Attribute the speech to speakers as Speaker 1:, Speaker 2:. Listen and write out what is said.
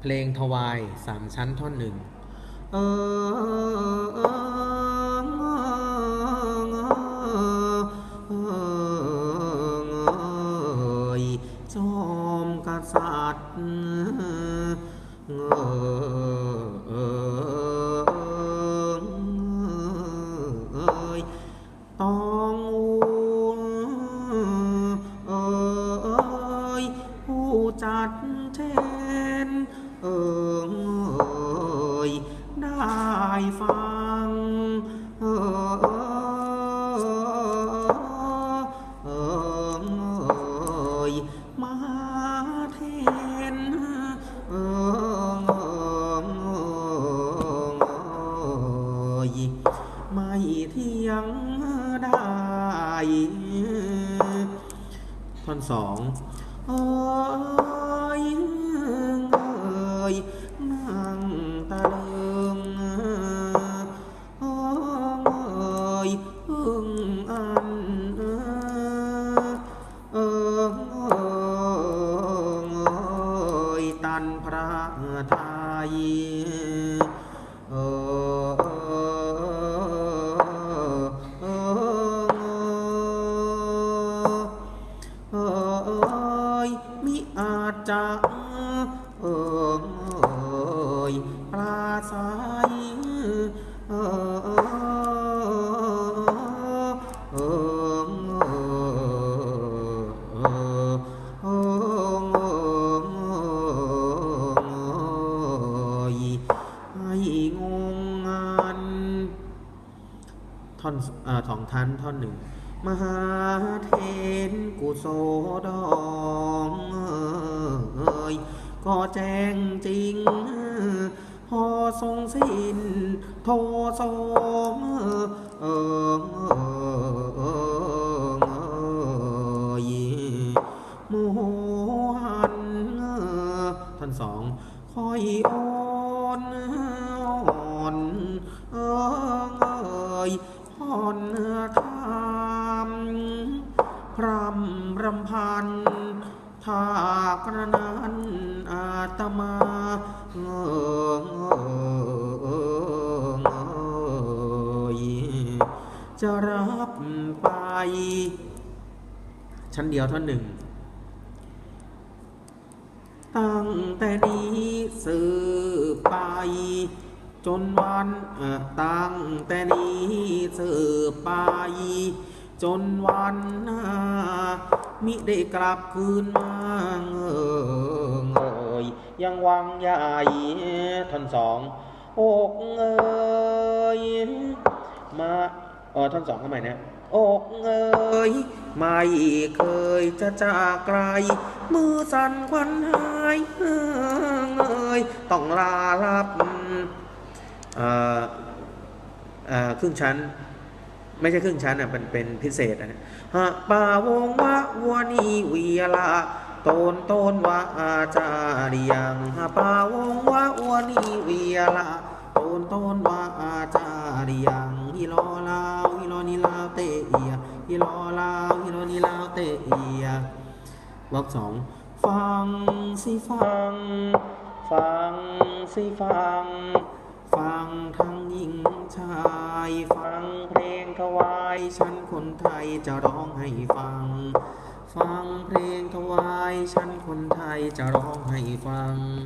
Speaker 1: เพลงทวายสามชั้นท่อนหนึ่งเออจอมกษัตริย์เออต้อง ได้ท่อนสองเอ้ยเอ้ยนั่งตะลึงเอ้ยอึ้งอันเอ้ยเอ้ยตันพระไทยเอ้ย จะเอยปราศัยเอยให้งงงานท่อนอ่อสองท่านท่อนหนึ่ง มหาเทนกุโสดองเอ่ยก็แจ้งจริง พอทรงสิ้นโททรงเออเออโมหันท่อนสองคอยอ่อนอ่อนเอ่ยผ่อนทา รำพันถ้ากระนั้นอาตมาเงยจะรับไป ชั้นเดียวท่อนหนึ่ง ตั้งแต่นี้สืบไป จนวันตั้งแต่นี้สืบไป จนวันหน้ามิได้กลับคืนมาเงยเอยยังวังใหญ่ท่อนสองอกเอยมาเออท่อนสองเข้าใหม่นะอกเอยไม่เคยจะจากไกล มือสั่นควันหายเอยต้องลาลับเอ่อเอ่อครึ่งชั้น ไม่ใช่ครึ่งชั้นอะมันเป็นพิเศษอะนะฮะป่าวงวะวัวนีวีละโตนโตนวะอาจาริยังฮะป่าวงวะวัวนีวีละโตนโตนวะอาจาริยังฮิโลลาวฮิโลนีลาวเตเอียฮิโลลาวฮิโลนีลาวเตเอียวรรคสองฟังสิฟัง ฟังสิฟัง ฟังทั้งหญิงชายฟังเพลง ถวาย ฉันคนไทยจะร้องให้ฟัง ฟังเพลงถวาย ฉันคนไทยจะร้องให้ฟัง